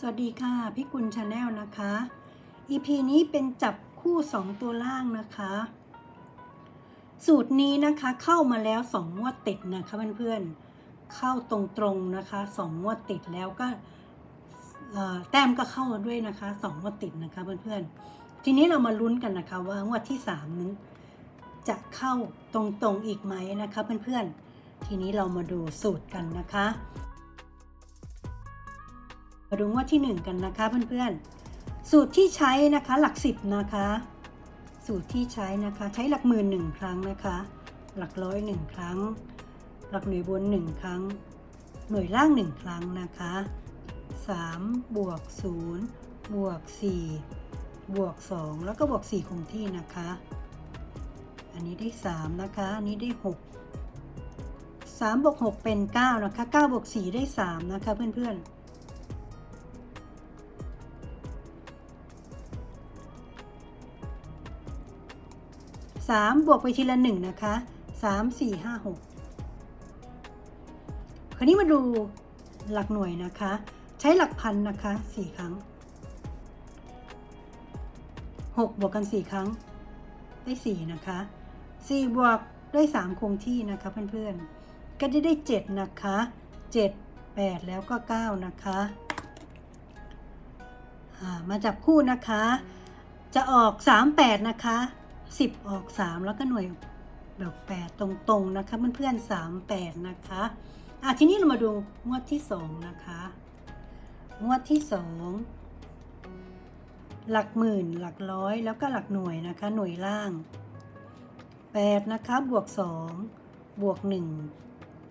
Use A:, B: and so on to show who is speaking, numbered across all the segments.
A: สวัสดีค่ะพี่กุลชาแนลนะคะ EP นี้เป็นจับคู่ 2 ตัวล่างนะคะ สูตรนี้นะคะเข้ามาแล้ว 2 งวดติดนะคะเพื่อนๆเข้าตรงๆนะคะ 2 งวดติดแล้วก็แต้มก็เข้าด้วยนะคะ 2 งวดติดนะคะเพื่อนๆ ทีนี้เรามาลุ้นกันนะคะว่างวดที่ 3 นั้น จะเข้าตรงๆอีกไหมนะคะเพื่อนๆ ทีนี้เรามาดูสูตรกันนะคะ มาดูงวดที่ 1 กันนะคะเพื่อนๆ สูตรที่ใช้นะคะหลักสิบนะคะ สูตรที่ใช้นะคะใช้หลักหมื่นหนึ่งครั้งนะคะ หลักร้อยหนึ่งครั้ง หลักหน่วยบนหนึ่งครั้ง หน่วยล่างหนึ่งครั้งนะคะ3บวก0บวก4บวก 2 แล้วก็บวก 4 คงที่นะคะ อันนี้ได้ 3 นะคะ อันนี้ได้ 6 3บวก6เป็น 9 นะคะ9บวก4ได้ 3 นะคะเพื่อนๆ สามบวกไปทีละหนึ่งนะคะสามสี่ห้าหกคราวนี้มาดูหลักหน่วยนะคะ ใช้หลักพันนะคะสี่ครั้งหกบวกกันสี่ครั้ง ได้สี่นะคะสี่บวกด้วยสามคงที่นะคะเพื่อนๆ ก็จะได้เจ็ดนะคะเจ็ดแปดแล้วก็เก้านะคะามาจับคู่นะคะ จะออกสามแปดนะคะ สิบออกสามแล้วก็หน่วยดอกแปดตรงๆนะคะเพื่อนๆสามแปดนะคะอะทีนี้เรามาดูงวดที่สองนะคะ งวดที่สองหลักหมื่นหลักร้อยแล้วก็หลักหน่วยนะคะ หน่วยล่างแปดนะคะบวกสองบวกหนึ่ง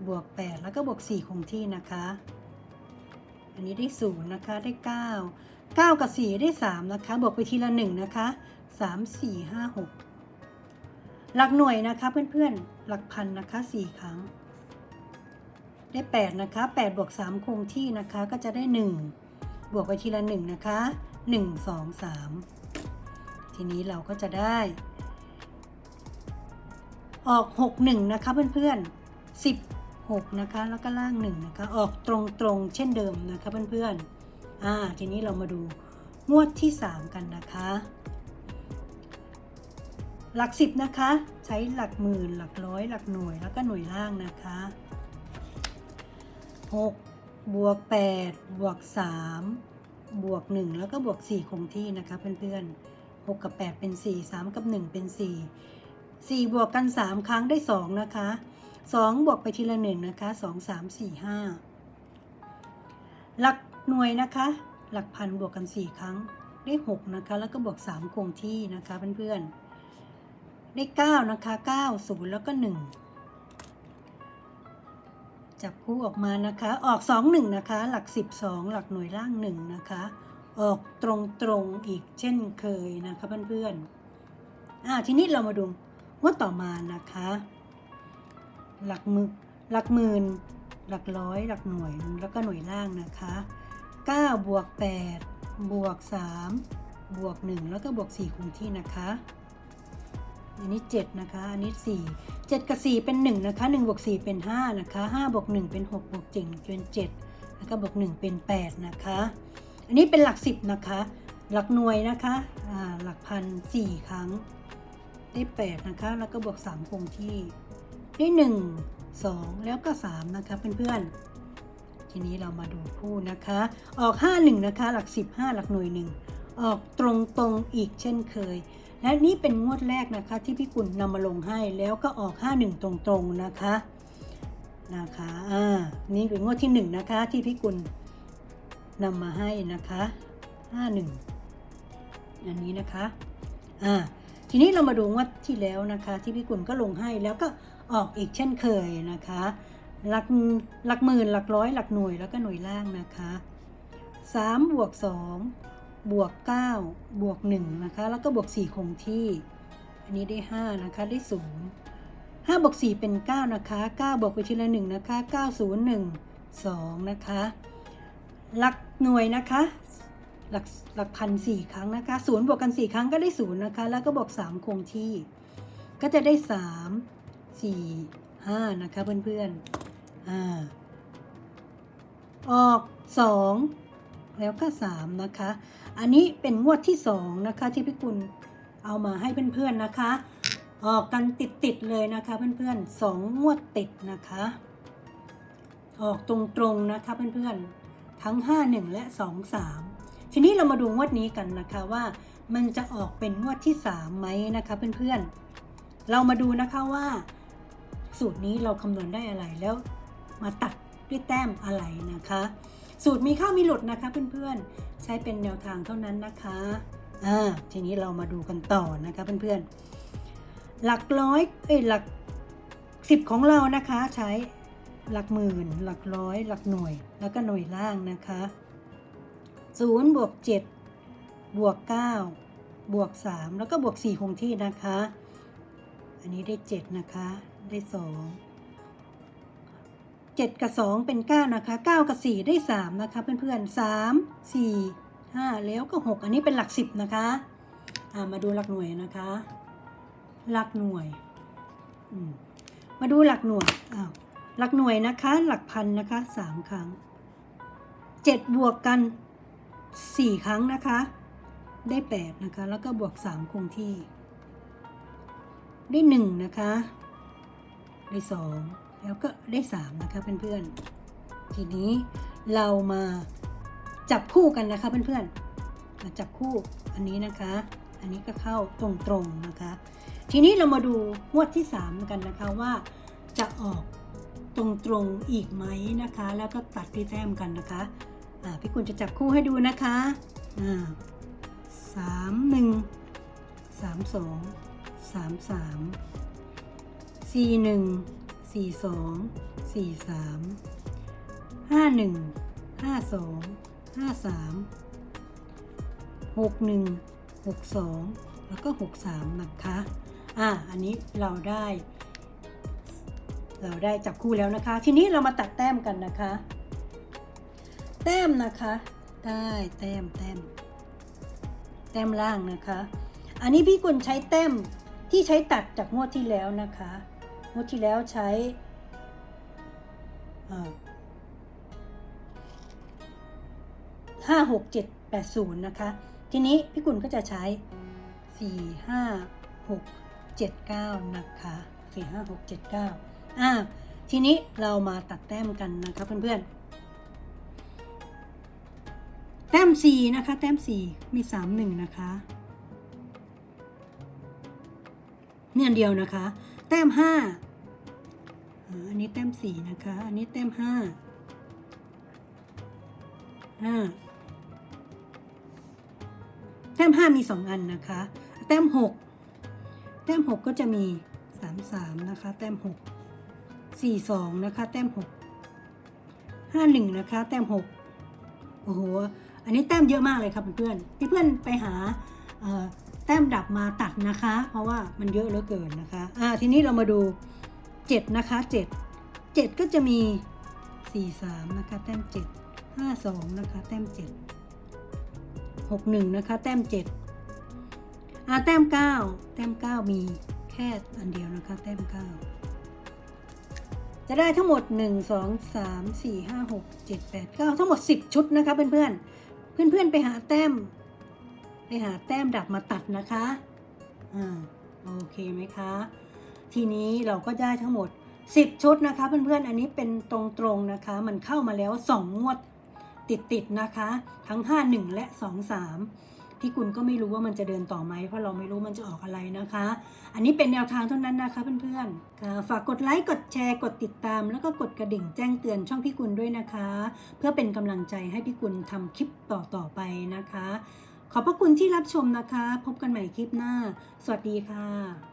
A: บวกแปดแล้วก็บวกสี่คงที่นะคะอันนี้ได้ศูนย์นะคะได้เก้าเก้ากับสี่ได้สามนะคะบวกไปทีละหนึ่งนะคะสามสี่ห้าหก หลักหน่วยนะคะเพื่อนๆ หลักพันนะคะสี่ครั้ง ได้แปดนะคะแปดบวกสามคงที่นะคะก็จะได้หนึ่งบวกไปทีละหนึ่งนะคะหนึ่งสองสามทีนี้เราก็จะได้ ออกหกหนึ่งนะคะเพื่อนๆสิบหกนะคะ แล้วก็ล่างหนึ่งนะคะ ออกตรงๆ เช่นเดิมนะคะเพื่อนๆ อ่า ทีนี้เรามาดูงวดที่สามกันนะคะ หลักสิบนะคะ ใช้หลักหมื่น หลักร้อย หลักหน่วย แล้วก็หน่วยล่างนะคะ6บวก8บวก3บวก 1 แล้วก็บวก 4 คงที่นะคะเพื่อนๆ 6 กับ 8 เป็น 4 3 กับ 1 เป็น 4 4 บวกกัน 3 ครั้งได้ 2 นะคะ 2 บวกไปทีละ 1 นะคะ 2 3 4 5 หลักหน่วยนะคะ หลักพันบวกกัน 4 ครั้งได้ 6 นะคะ แล้วก็บวก 3 คงที่นะคะเพื่อนๆ ได้ 9 นะคะ 9 0 แล้วก็ 1 จับคู่ออกมานะคะ ออก 2 1 นะคะ หลัก 12 หลักหน่วยล่าง 1 นะคะ ออกตรงๆอีกเช่นเคยนะคะเพื่อนๆอ่าทีนี้เรามาดูงวดต่อมานะคะ หลักมือหลักหมื่นหลักร้อย หลักหน่วยแล้วก็หน่วยล่างนะคะ9บวก8บวก3บวก 1 แล้วก็บวก4คงที่นะคะ อันนี้ 7 นะคะ อันนี้ 4 7 กับ 4 เป็น 1 นะคะ1บวก4เป็น 5 นะคะ5บวก1เป็น 6 บวก7เป็น7แล้วก็บวก 1 เป็น 8 นะคะ อันนี้เป็นหลัก 10 นะคะ หลักหน่วยนะคะหลักพัน4ครั้ง ได้ 8 นะคะ แล้วก็บวก 3 คงที่ ได้ 1 2 แล้วก็ 3 นะคะเพื่อนๆ ทีนี้เรามาดูคู่นะคะ ออก 5 1 นะคะ หลัก 15 หลักหน่วย 1 ออกตรงๆอีกเช่นเคย และนี่เป็นงวดแรกนะคะที่พี่กุลนำมาลงให้แล้วก็ออก 51 ตรงๆนะคะนะคะอ่านี่เป็นงวดที่ 1 นะคะที่พี่กุลนำมาให้นะคะ 51 อันนี้นะคะอ่าทีนี้เรามาดูงวดที่แล้วนะคะ ที่พี่กุลก็ลงให้แล้วก็ออกอีกเช่นเคยนะคะหลักหลักหมื่นหลักร้อยหลักหน่วยแล้วก็หน่วยล่างนะคะ3บวก2 บวก 9 บวก 1 นะคะ แล้วก็บวก 4 คงที่ อันนี้ได้ 5 นะคะ ได้ 0 5 บวก 4 เป็น 9 นะคะ 9 บวกไปทีละ 1 นะคะ 9 0 1 2 นะคะ หลักหน่วยนะคะ หลักหลักพันสี่ครั้งนะคะ0บวกกัน 4 ครั้งก็ได้ 0 นะคะ แล้วก็บวก 3 คงที่ ก็จะได้ 3 4 5 นะคะเพื่อนๆอ่าออก 2 แล้วก็สามนะคะ อันนี้เป็นงวดที่สองนะคะ ที่พี่กุลเอามาให้เพื่อนๆนะคะ ออกกันติดๆเลยนะคะเพื่อนๆสองงวดติดนะคะ ออกตรงๆนะคะเพื่อนๆทั้ง 5 1 และ 2 3 ทีนี้เรามาดูงวดนี้กันนะคะว่ามันจะออกเป็นงวดที่ 3 ไหมนะคะเพื่อนๆ เรามาดูนะคะว่า สูตรนี้เราคำนวณได้อะไรแล้วมาตัดด้วยแต้มอะไรนะคะ สูตรมีเข้ามีหลุดนะคะเพื่อนๆ ใช้เป็นแนวทางเท่านั้นนะคะอ่าทีนี้เรามาดูกันต่อนะคะเพื่อนๆ หลักร้อยเอ้ยหลักสิบของเรานะคะใช้หลักหมื่น หลักร้อย หลักหน่วย แล้วก็หน่วยล่างนะคะศูนย์บวกเจ็ดบวกเก้าบวกสามแล้วก็บวกสี่คงที่นะคะ อันนี้ได้เจ็ดนะคะ ได้ส องเจ็ดกับสองเป็นเก้านะคะเก้ากับสี่ได้สามนะคะ เพื่อนๆสามสี่ห้าแล้วก็หกอันนี้เป็นหลักสิบนะคะามาดูหลักหน่วยนะคะ หลักหน่วยมมาดูหลักหน่วยอ้าวหลักหน่วยนะคะ หลักพันนะคะสามครั้งเจ็ดบวกกันสี่ครั้งนะคะ ได้แปดนะคะ แล้วก็บวกสามคงที่ ได้หนึ่งนะคะ ได้สอง แล้วก็ได้สามนะคะเพื่อนๆ ทีนี้เรามาจับคู่กันนะคะเพื่อนๆ มาจับคู่อันนี้นะคะ อันนี้ก็เข้าตรงๆนะคะ ทีนี้เรามาดูงวดที่สามกันนะคะว่าจะออกตรงๆอีกไหมนะคะ แล้วก็ตัดที่แต้มกันนะคะอ่าพี่กุลจะจับคู่ให้ดูนะคะอ่าสามหนึ่งสามสองสามสามสี่หนึ่ง สี่สองสี่สามห้าหนึ่งห้าสองห้าสามหกหนึ่งหกสองแล้วก็หกสามนะคะ อะอันนี้เราได้ เราได้จับคู่แล้วนะคะ ทีนี้เรามาตัดแต้มกันนะคะ แต้มนะคะ ได้แต้มแต้มแต้มล่างนะคะ อันนี้พี่กุลใช้แต้มที่ใช้ตัดจากงวดที่แล้วนะคะ งวดที่แล้วใช้ห้าหกเจ็ดแปดศูนย์นะคะ ทีนี้พี่กุลก็จะใช้สี่ห้าหกเจ็ดเก้านะคะสี่ห้าหกเจ็ดเก้าอ่า ทีนี้เรามาตัดแต้มกันนะคะเพื่อนๆ แต้มสี่นะคะ แต้มสี่มีสามหนึ่งนะคะเนี่ยอันเดียวนะคะ ต้มห้าอันนี้แต้มสี่นะคะ อันนี้แต้มห้าห้าแต้มห้ามีสองอันนะคะ แต้มหกแต้มหกก็จะมีสามสามนะคะ แต้มหกสี่สองนะคะ แต้มหกห้าหนึ่งนะคะ แต้มหกโอ้โห อันนี้แต้มเยอะมากเลยครับเพื่อนๆเพื่อนๆไปหา แต้มดับมาตัดนะคะ เพราะว่ามันเยอะเหลือเกินนะคะอ่าทีนี้เรามาดู 7 นะคะ 7 7 ก็จะมี 4 3 นะคะ แต้ม 7 5 2 นะคะ แต้ม 7 6 1 นะคะ แต้ม 7อ่าแต้ม 9 แต้ม 9 มีแค่อันเดียวนะคะ แต้ม 9 จะได้ทั้งหมด 1 2 3 4 5 6 7 8 9 ทั้งหมด 10 ชุดนะคะเพื่อนๆเพื่อนๆไปหาแต้ม ไปหาแต้มดับมาตัดนะคะอ่าโอเคไหมคะ ทีนี้เราก็ได้ทั้งหมด 10 ชุดนะคะ เพื่อนๆ อันนี้เป็นตรงๆนะคะ มันเข้ามาแล้ว 2 งวดติดๆนะคะ ทั้ง 5 1 และ 2 3พี่กุลก็ไม่รู้ว่ามันจะเดินต่อไหมเพราะเราไม่รู้มันจะออกอะไรนะคะ อันนี้เป็นแนวทางเท่านั้นนะคะเพื่อนๆค่ะฝากกดไลค์กดแชร์กดติดตาม แล้วก็กดกระดิ่งแจ้งเตือนช่องพี่กุลด้วยนะคะ เพื่อเป็นกำลังใจให้พี่กุลทำคลิปต่อๆไปนะคะ ขอบพระคุณที่รับชมนะคะ พบกันใหม่คลิปหน้า สวัสดีค่ะ